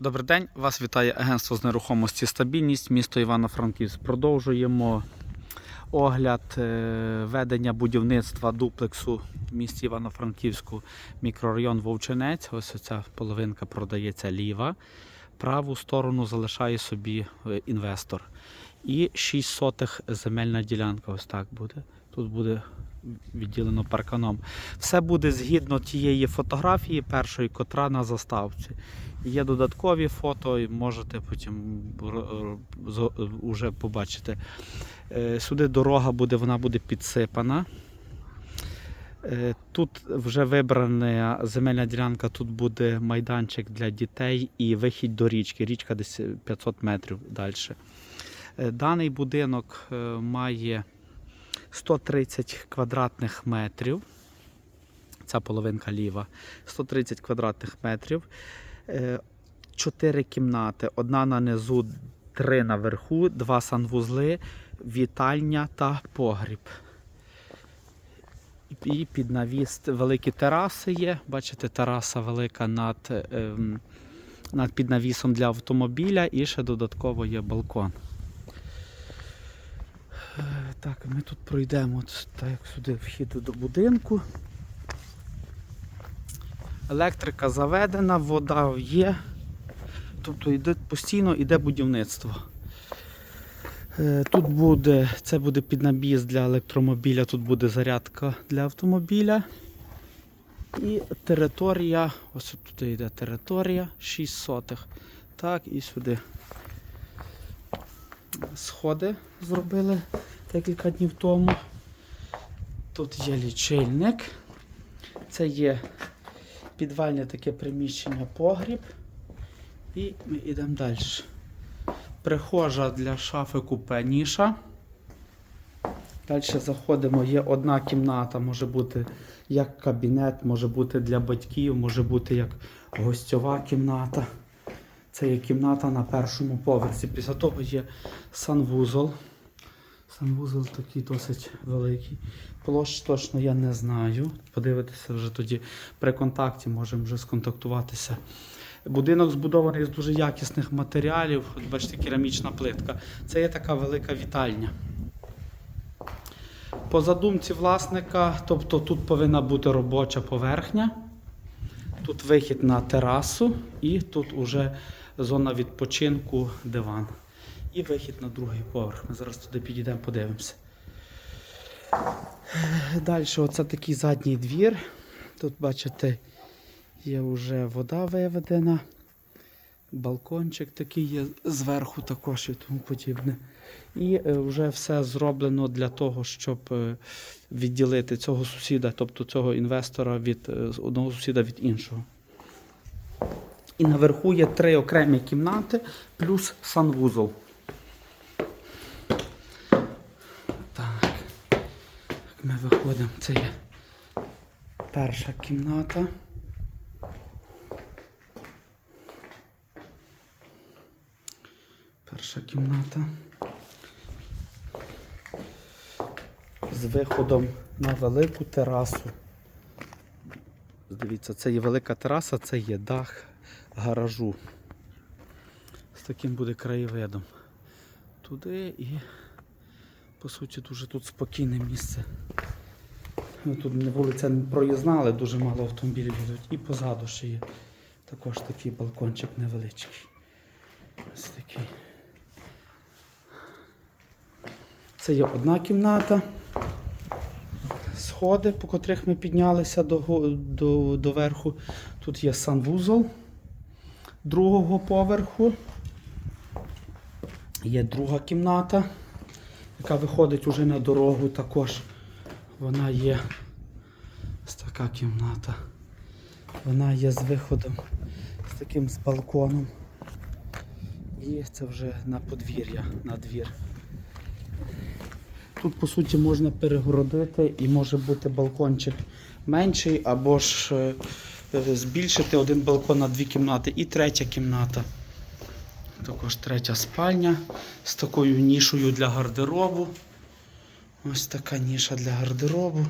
Добрий день, вас вітає агентство з нерухомості Стабільність, місто Івано-Франківськ. Продовжуємо огляд е, ведення будівництва дуплексу в місті Івано-Франківську, мікрорайон Вовчинець. Ось ця половинка продається ліва. Праву сторону залишає собі е, інвестор. І 6 сотих земельна ділянка. Ось так буде. Тут буде відділено парканом. Все буде згідно тієї фотографії, першої, котра на заставці. Є додаткові фото, і можете потім ро- побачити. Е, Сюди дорога буде, вона буде підсипана. Е, Тут вже вибрана земельна ділянка, тут буде майданчик для дітей і вихід до річки. Річка десь 500 метрів далі. Даний будинок е, має 130 квадратних метрів. Ця половинка ліва. 130 квадратних метрів. Е, Чотири кімнати. Одна на низу, три наверху, два санвузли, вітальня та погріб. І під навіс великі тераси є. Бачите, тераса велика над, ем, над під навісом для автомобіля і ще додатково є балкон. Е, Так, ми тут пройдемо так як сюди вхід до будинку. Електрика заведена, вода є. Тобто йде, постійно йде будівництво. Е, Тут буде, це буде піднабіз для електромобіля, тут буде зарядка для автомобіля. І територія, ось тут йде територія 6 сотих. Так, і сюди. Сходи зробили декілька днів тому. Тут є лічильник. Це є підвальне таке приміщення погріб. І ми йдемо далі. Прихожа для шафи купе ніша. Далі заходимо, є одна кімната, може бути як кабінет, може бути для батьків, може бути як гостьова кімната. Це є кімната на першому поверсі. Після того є санвузол. Санвузол такий досить великий. Площ точно я не знаю. Подивитися вже тоді при контакті, можемо вже сконтактуватися. Будинок збудований з дуже якісних матеріалів. Бачите, керамічна плитка. Це є така велика вітальня. По задумці власника, тобто тут повинна бути робоча поверхня, тут вихід на терасу і тут уже зона відпочинку, диван. І вихід на другий поверх. Ми зараз туди підійдемо, подивимося. Далі, оце такий задній двір. Тут, бачите, є вже вода виведена. Балкончик такий є зверху також і тому подібне. І е, вже все зроблено для того, щоб е, відділити цього сусіда, тобто цього інвестора від е, одного сусіда від іншого. І наверху є три окремі кімнати плюс санвузол. Так. Ми виходимо. Це є перша кімната. Перша кімната. З виходом на велику терасу. Дивіться, це є велика тераса, це є дах гаражу. З таким буде краєвидом. Туди і, по суті, дуже тут спокійне місце. Ну, Тут вулиця проїзна, але дуже мало автомобілів йдуть. І позаду ще є також такий балкончик невеличкий. Ось такий. Це є одна кімната. Сходи, по котрих ми піднялися до, до, до верху. Тут є санвузол другого поверху. Є друга кімната, яка виходить уже на дорогу також. Вона є ось така кімната. Вона є з виходом, з таким з балконом. І це вже на подвір'я, на двір. Тут, по суті, можна перегородити і може бути балкончик менший, або ж е, е, збільшити один балкон на дві кімнати. І третя кімната. Також третя спальня з такою нішою для гардеробу. Ось така ніша для гардеробу.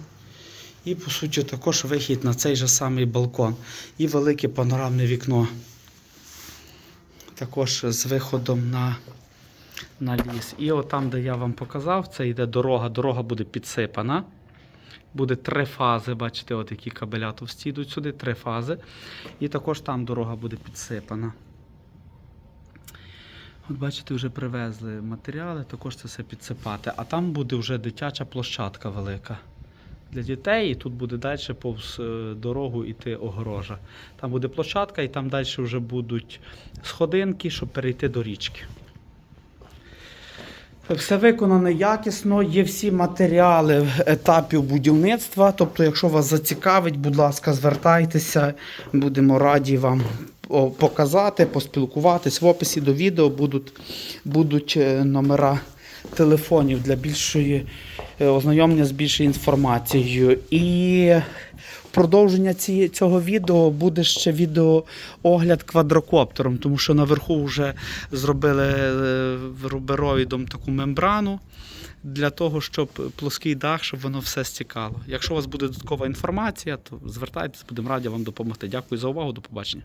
І, по суті, також вихід на цей же самий балкон. І велике панорамне вікно. також з виходом на, на ліс. І от там, де я вам показав, це йде дорога. Дорога буде підсипана. Буде три фази, бачите, от які кабеля товсті йдуть сюди, три фази. І також там дорога буде підсипана. От бачите, вже привезли матеріали, також це все підсипати. А там буде вже дитяча площадка велика для дітей, і тут буде далі повз е, дорогу йти огорожа. Там буде площадка, і там далі вже будуть сходинки, щоб перейти до річки. Все виконано якісно, є всі матеріали етапів будівництва. Тобто, якщо вас зацікавить, будь ласка, звертайтеся, будемо раді вам показати, поспілкуватись. В описі до відео будуть, будуть е, номера телефонів для більшої ознайомлення з більшою інформацією. І продовження ці, цього відео буде ще відеоогляд квадрокоптером, тому що наверху вже зробили е, рубероїдом таку мембрану. Для того, щоб плоский дах, щоб воно все стікало. Якщо у вас буде додаткова інформація, то звертайтесь, будемо раді вам допомогти. Дякую за увагу, до побачення.